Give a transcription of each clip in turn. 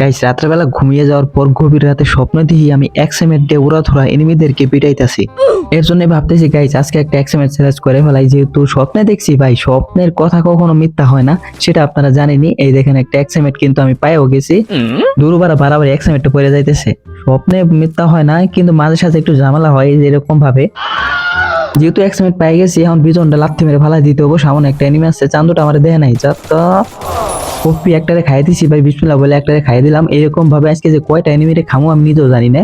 Guys রাত্রেবেলা ঘুমিয়ে যাওয়ার পর গভীর রাতে স্বপ্ন দেখি আমি এক্সএমের দিয়ে উড়া ধরা এনিমিদেরকে পিটাইতাছি। এর জন্য ভাবতেছি গাইস আজকে একটা এক্সএমের চ্যালেঞ্জ করে ফেলাই। যেহেতু স্বপ্নে দেখছি, ভাই, স্বপ্নের কথা কখনো মিথ্যা হয় না, সেটা আপনারা জানেনই। এই দেখেন একটা এক্সএমেট কিন্তু আমি পাইও গেছি। দুরুবার বারাবার এক্সএমেটটা পড়ে যাইতেছে। স্বপ্নে মিথ্যা হয় না, কিন্তু মাঝে সাথে একটু ঝামেলা হয় যেরকম ভাবে যেহেতু এক মিনিট পাই গেছি, এখন বিজনটা লাথি মেরে ফালাই দিতে হব। সামনে একটা এনিমি আসছে চান্দুটা আমার দেয় নাই। যত কপি একটারে খাই দিছি ভাই, বিসমিল্লাহ বলে একটারে খাই দিলাম। এরকম ভাবে আজকে যে কয়টা এনিমিরে খামো আমি নিজেও জানি না।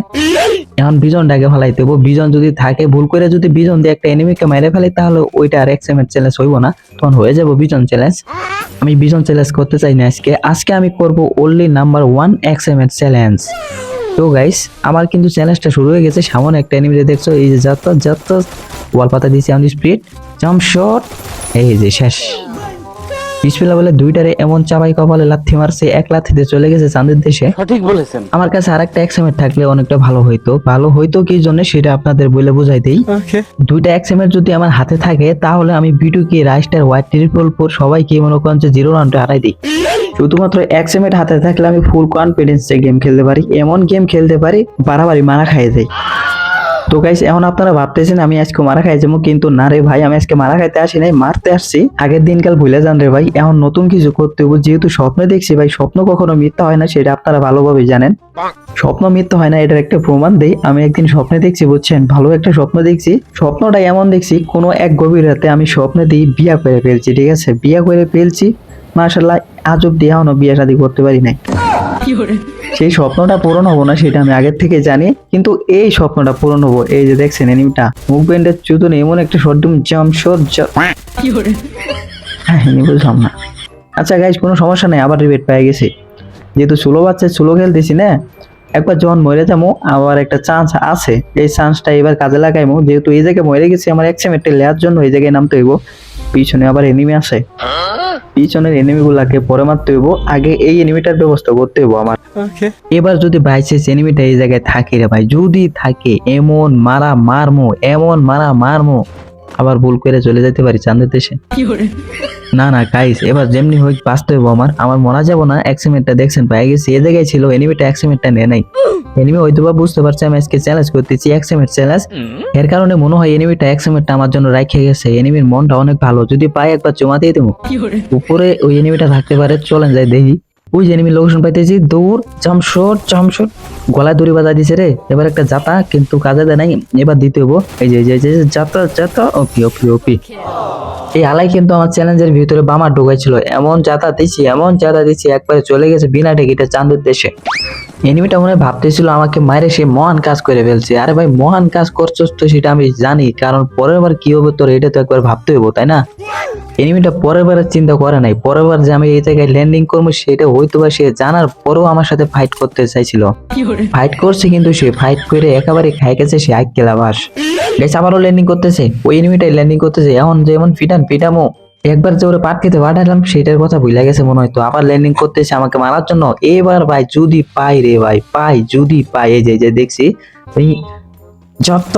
এখন বিজনটাকে ফেলাইতে হব। বিজন যদি থাকে, ভুল করে যদি বিজন দিয়ে একটা এনিমিকে মেরে ফেলে, তাহলে ওইটা আর এক এক্সএমের চ্যালেঞ্জ হইব না। তখন হয়ে যাব বিজন চ্যালেঞ্জ আমি বিজন চ্যালেঞ্জ করতে চাই না আজকে। আজকে আমি করব ওনলি নাম্বার ওয়ান এক্সএমের চ্যালেঞ্জ তো গাইস আমার কিন্তু চ্যালেঞ্জটা শুরু হয়ে গেছে। সামনে একটা এনিমি দেখছ, এই যে যত যত ওয়াল পাতা দিয়েছি আমি স্পিড জাম্প শট এই যে শেষ। বিসমিল্লাহ বলে দুইটারে এমন চাবাই কপালে লাথি মারছে এক লাথিতে চলে গেছে চাঁদের দেশে। সঠিক বলেছেন। আমার কাছে আরেকটা এক্সামেট থাকলে অনেকটা ভালো হইতো। ভালো হইতো কি জন্য সেটা আপনাদের বলে বুঝাই দেই। দুইটা এক্সামেট যদি আমার হাতে থাকে তাহলে আমি বিটুকে রাইস্টার হোয়াইট ট্রিপল ফোর সবাইকে মনে করেন যে জিরো রাউন্ডে হারাই দিই। শুধুমাত্র এক্সামেট হাতে থাকলে আমি ফুল কনফিডেন্সে গেম খেলতে পারি এমন গেম খেলতে পারি বাড়াবাড়ি মারা খাই যাই তো গাইস এখন আপনারা ভাবতেছেন, আমি আজকে মারা খাই যাব, কিন্তু না রে ভাই, আমি আজকে মারা খাইতে আসি নাই, মারতে আসছি। আগের দিনকাল ভুলে যান রে ভাই, এখন নতুন কিছু করতে হবে যেহেতু স্বপ্নে দেখছি ভাই, স্বপ্ন কখনো মিথ্যা হয় না, সেটা আপনারা ভালোভাবে জানেন। স্বপ্ন মিথ্যা হয় না, এটার একটা প্রমাণ দেই, আমি একদিন স্বপ্নে দেখছি, বুঝছেন, ভালো একটা স্বপ্ন দেখছি। স্বপ্নটা এমন দেখছি, কোনো এক গভীর রাতে আমি স্বপ্নে দিই বিয়া করে ফেলছি, ঠিক আছে? বিয়া করে ফেলছি মাশাল্লাহ আজ অব্দি এখনও বিয়ে শাদী করতে পারি নাই। সেই স্বপ্নটা পূরণ হব না সেটা আমি আগের থেকে জানি কিন্তু এই স্বপ্নটা পূরণ হব এই যে দেখছেন এনিমিটা। মুভমেন্টের চুতনে এমন একটা শর্টুম জাম শট হ্যাঁ বুঝলাম না। আচ্ছা গাইজ কোনো সমস্যা নেই আবার রিবেট পেয়ে গেছি। যেহেতু সুলো বাচ্চা সুলো খেলতেছি না? একবার যখন মরে যাব আবার একটা চান্স আছে। এই চান্সটা এবার কাজে লাগাইমো যেহেতু এই জায়গায় মরে গেছি আমার এক সেমেটে লেয়ার জন্য এই জায়গায় নামতে হইব। পিছনে আবার এনিমি আছে। পিছনের এনিমি গুলাকে পরে মারতে হইব আগে এই এনিমিটার ব্যবস্থা করতে হইব আমার। এবার যদি বাইসেস এনিমিটা এই জায়গায় থাকে রে ভাই যদি থাকে এমন মারা মারমো এমন মারা মারমো। আবার ভুল করে চলে যেতে পারি চাঁদের দেশে। না না গাইস এবার যেমনি হোক বাঁচতে হইব আমার। আমার মনে যাব না এক্সিমেন্টটা দেখছেন পাই গেছি এ জায়গায় ছিল এনিমিটা এক্সিমেন্টটা নেয় নাই। এনিমি হয়তো বা বুঝতে পারছে আমি আজকে চ্যালেঞ্জ করতেছি এক্সিমেন্ট চ্যালেঞ্জ এর কারণে মনে হয় এনিমিটা এক্সিমেন্টটা আমার জন্য রাখে গেছে। এনিমির মনটা অনেক ভালো। যদি পাই একবার জমা দিয়ে দেবো উপরে ওই এনিমিটা থাকতে পারে চলেন যাই দেখি। ওই যে লোকেশন পাইতেছি, দৌড় জামশট জামশট গলায় দড়ি বাজা দিছে রে। এবার একটা জাতা কিন্তু কাজে দেয় নাই। এবার দিতে হব এই যে, এই যে- জাতা জাতা ওকে ওকে ওকে এই আলাই কিন্তু আমার চ্যালেঞ্জের ভিতরে বামা ঢুকাইছিল। এমন জাতা দিছি, এমন জাতা দিছি, একবারে চলে গেছে বিনা টিকিটে চাঁদের দেশে। এনিমিটা মনে ভাবতেছিল আমাকে মারে সে মহান কাজ করে ফেলছে। আরে ভাই, মহান কাজ করছস তো সেটা আমি জানি, কারণ পরের বার কি হবে তোর, এটা তো একবার ভাবতে হইব, তাই না? এনিমিটা পরের বারের চিন্তা করে নাই। পরের বার যে আমি এই জায়গায় ল্যান্ডিং করব সেটা হয়তো বা সে জানার পরেও আমার সাথে ফাইট করতে চাইছিল। ফাইট করছে কিন্তু সে ফাইট করে একেবারে খাই গেছে সে আগ কেলাবাস গেছে আবারও ল্যান্ডিং করতেছে। ওই এনিমিটাই ল্যান্ডিং করতেছে। এখন যেমন ফিটান ফিটামো একবার যে ওরে পাট খেতে পাঠালাম সেটার কথা ভুলে গেছে মনে হয় তো। আবার ল্যান্ডিং করতেছে আমাকে মারার জন্য। এবার ভাই যদি পাই রে ভাই পাই যদি পাই। এই যে যে দেখছি ওই যত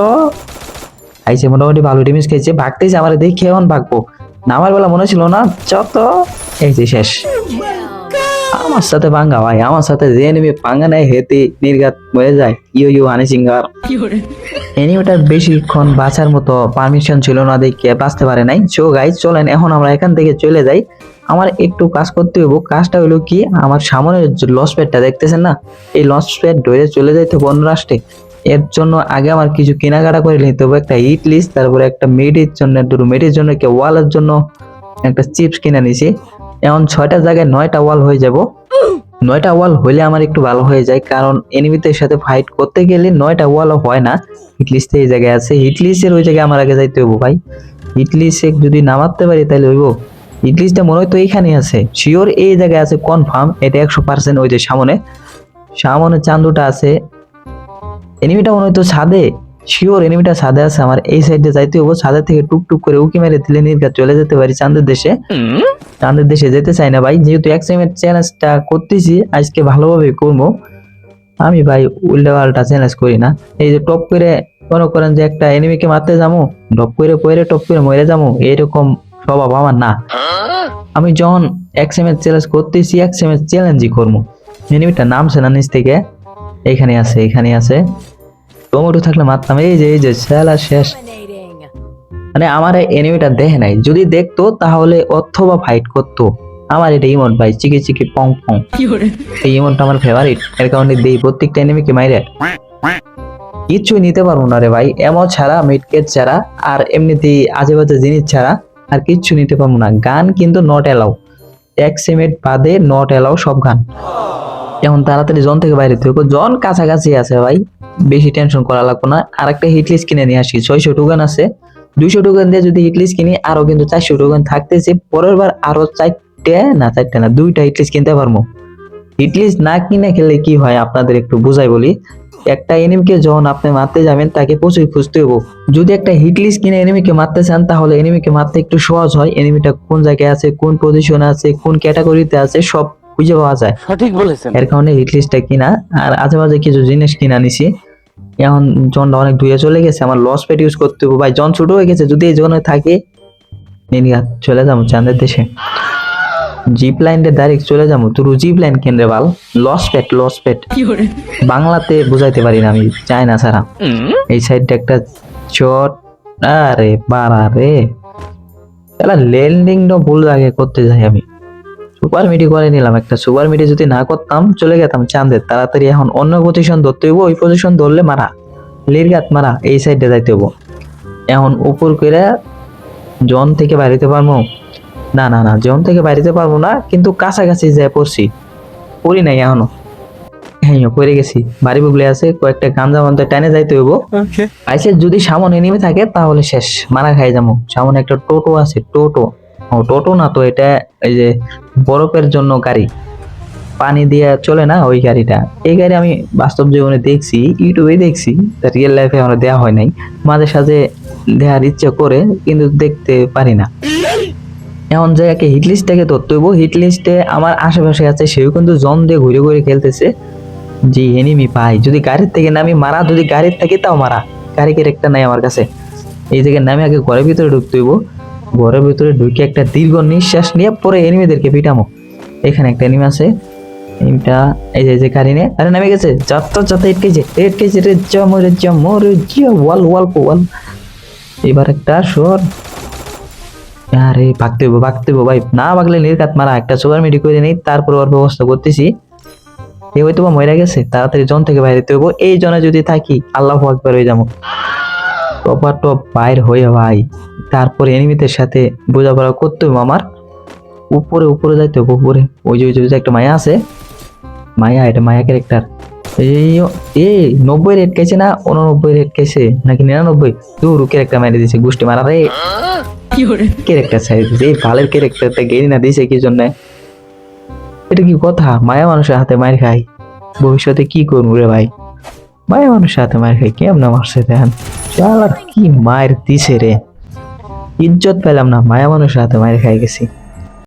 আইসে মোটামুটি ভালো ডিমিস খেয়েছে। ভাগতেছে আমার দেখে এখন ভাগবো। নামার বেলা মনে ছিল না যত এই যে শেষ। আমার সাথে পাঙ্গা ভাই, আমার সাথে যে নেমে পাঙ্গা নেয়, হেতে নির্গাত হয়ে যায়। ইউ ইউ হানি সিঙ্গার। এনিমেটার বেশিক্ষণ বাঁচার মতো পারমিশন ছিল না, দেখে বাঁচতে পারে নাই। সো গাইজ চলেন, এখন আমরা এখান থেকে চলে যাই। আমার একটু কাজ করতে হইব। কাজটা হলো কি, আমার সামনে লঞ্চ প্যাডটা দেখতেছেন না? এই লঞ্চ প্যাড ধরে চলে যাইতে হবে অন্য রাষ্ট্রে। এর জন্য আগে আমার কিছু কেনাকাটা করে নিতে হবে, একটা ইট লিস্ট তারপরে একটা মেডির জন্য, দুটো মেডির জন্য, একটা ওয়ালের জন্য একটা চিপস কিনে নিছি। এখন ছয়টা জায়গায় নয়টা ওয়াল হয়ে যাব। নয়টা ওয়াল হইলে আমার একটু ভালো হয়ে যায়, কারণ এনিমিদের সাথে ফাইট করতে গেলে নয়টা ওয়ালও হয় না। হিটলিস্টে এই জায়গায় আছে। হিটলিস্টের ওই জায়গায় আমার আগে যাইতে হইব ভাই। হিটলিস্টে যদি নামাতে পারি তাহলে হইব। হিটলিস্টটা মনে হয় তো এইখানে আছে। শিওর এই জায়গায় আছে কনফার্ম এটা একশো পার্সেন্ট ওই যে সামনে। সামনে চান্দুটা আছে এনিমিটা মনে হয় তো ছাদে। শিওর এনিমিটা ছাদে আছে। আমার এই সাইডে যাইতে হব ছাদের থেকে টুকটুক করে উকি মেরে দিলে নির্গাত চলে যেতে পারি চাঁদের দেশে। চাঁদের দেশে যেতে চাই না ভাই। যেহেতু এক সেমের চ্যালেঞ্জটা করতেছি আজকে ভালোভাবে করব। আমি ভাই উল্টা পাল্টা চ্যালেঞ্জ করি না। এই যে টপ করে মনে করেন যে একটা এনিমিকে মারতে যাব ডপ করে পরে টপ করে মরে যাব এরকম স্বভাব আমার না। আমি যখন এক সেমের চ্যালেঞ্জ করতেছি এক সেমের চ্যালেঞ্জই করব। এনিমিটা নামছে না নিচ থেকে। এখানে আছে এখানে আছে। টমেটো থাকলে মারতাম এই যে এই যে খেলা শেষ। মানে আমার এনিমিটা দেখে নাই। যদি দেখতো তাহলে অথবা ফাইট করতো। আমার এটা ইমোট ভাই চিকি চিকি পং পং। এই ইমোটটা আমার ফেভারিট এর কারণে দেই প্রত্যেকটা এনিমিকে মাইরে। কিছুই নিতে পারব না রে ভাই। এমন ছাড়া মিডকেট ছাড়া আর এমনিতেই আজে বাজে জিনিস ছাড়া আর কিচ্ছু নিতে পারব না। গান কিন্তু নট এলাও এক সেমেট বাদে নট এলাও সব গান। এখন তাড়াতাড়ি জন থেকে বাইরে থেকে জন কাছাকাছি আছে ভাই। বেশি টেনশন করা লাগবে না। আর একটা হিটলিস কিনে নিয়ে আসি। ছয়শো টোকেন আছে। দুইশো টোকেন দিয়ে যদি হিটলিস কিনি, আরও কিন্তু চারশো টোকেন থাকতেছে। পরের বার আরও চারটে না চারটে না, দুইটা হিটলিস কিনতে পারব। হিটলিস না কিনে খেলে কি হয়? আপনাদের একটু বুঝাই বলি। একটা এনিমিকে যখন আপনি মারতে যাবেন, তাকে প্রচুর খুঁজতে হব যদি একটা হিটলিস কিনে এনিমিকে মারতে চান, তাহলে এনিমিকে মারতে একটু সহজ হয়। এনিমিটা কোন জায়গায় আছে, কোন পজিশনে আছে, কোন ক্যাটাগরিতে আছে, সব খুঁজে পাওয়া যায়। সঠিক বলেছেন। এর কারণে হিট লিস্টটা কিনা আর আজে বাজে কিছু জিনিস কিনা নিছি। এখন জনটা অনেক ধুয়ে চলে গেছে আমার লস পেট ইউজ করতে হবে ভাই জন ছোট হয়ে গেছে যদি এই জনে থাকে চলে যাব চাঁদের দেশে। জিপ লাইনটা ডাইরেক্ট চলে যাব। তুরু জিপ লাইন কেন্দ্রে বাল? লস পেট লস পেট বাংলাতে বুঝাইতে পারি না আমি চাই না ছাড়া। এই সাইডটা একটা চট আরে বাড়া রে। তাহলে ল্যান্ডিংটা ভুল আগে করতে যাই আমি। সুপার মিডি করে নিলাম। একটা সুপার মিডি যদি না করতাম চলে যেতাম চাঁদের তাড়াতাড়ি এখন অন্য পজিশন ধরতে হইব ওই পজিশন ধরলে মারা। লিরগাত মারা এই সাইডে যাইতে হইব। এখন উপর করে জন থেকে বাড়িতে পারব না না না জন থেকে বাড়িতে পারব না কিন্তু কাছাকাছি যায় পড়ছি পড়ি নাই এখনও। হ্যাঁ পড়ে গেছি। বাড়ি বুগলে আছে কয়েকটা গাঞ্জা মন্ত্রে টানে যাইতে হইব। আইসে যদি সামনে নেমে থাকে তাহলে শেষ মারা খাই যাব। সামনে একটা টোটো আছে টোটো। ও, টোটো না তো, এটা এই যে বরফের জন্য গাড়ি। পানি দিয়ে চলে না ওই গাড়িটা? এই গাড়ি আমি বাস্তব জীবনে দেখছি ইউটিউবে দেখছি রিয়েল লাইফে আমরা দেওয়া হয় নাই। মাঝে সাঝে দেওয়ার ইচ্ছা করে, কিন্তু দেখতে পারি না। এখন জায়গাকে হিট লিস্টটাকে ধরতে হইব। হিট লিস্টে আমার আশেপাশে আছে, সেও কিন্তু জন দিয়ে ঘুরে ঘুরে খেলতেছে। যে এনিমি পাই। যদি গাড়ির থেকে নামি, মারা। যদি গাড়ির থেকে, তাও মারা। গাড়ি ক্যারেক্টার নাই আমার কাছে। এই জায়গায় নামে আগে ঘরের ভিতরে ঢুকতে হইব। ঘরের ভিতরে ঢুকে একটা দীর্ঘ নিঃশ্বাস নিয়ে পরে এনিমিদেরকে পিটামো। এখানে একটা এনিমি আছে। এনিমিটা, এই যে যে গাড়ি নিয়ে আরে, নামে গেছে। যাত্রা যাত্রা এটকে যে এটকে যে রে জম রে জম রে জিয়া ওয়াল ওয়াল ওয়াল। এবার একটা সর আরে, ভাগতে হইব ভাগতে হইব ভাই। না ভাগলে নির্ঘাত মারা। একটা সুগার মিডি করে নেই, তারপর ওর ব্যবস্থা করতেছি। এ হয়তো বা মরে গেছে। তাড়াতাড়ি জন থেকে বাইরে হইব। এই জনে যদি থাকি, আল্লাহ আকবার হয়ে যাব। টপার টপ বাইর হয়ে ভাই। তারপরে এনিমিদের সাথে বোঝাপড়া করতে হবে আমার। উপরে উপরে যাইতে হবে উপরে। ওই যে ওই যে একটা মায়া আছে। মায়া এটা মায়া ক্যারেক্টার এই এই নব্বই রেট কেছে না উননব্বই রেট কেছে নাকি নিরানব্বই? দূর ক্যারেক্টার মারি দিয়েছে গোষ্ঠী মারা রে। ক্যারেক্টার সাইজ এই ভালের ক্যারেক্টারটা গেরি না দিছে কি জন্য? এটা কি কথা? মায়া মানুষের হাতে মার খাই ভবিষ্যতে কি করব রে ভাই? মায়া মানুষের হাতে মার খাই কেমন মারছে দেখেন? কি মায়ের দিছে রে? ইজ্জত পেলাম না মায়া মানুষের হাতে মায়ের খাই গেছি।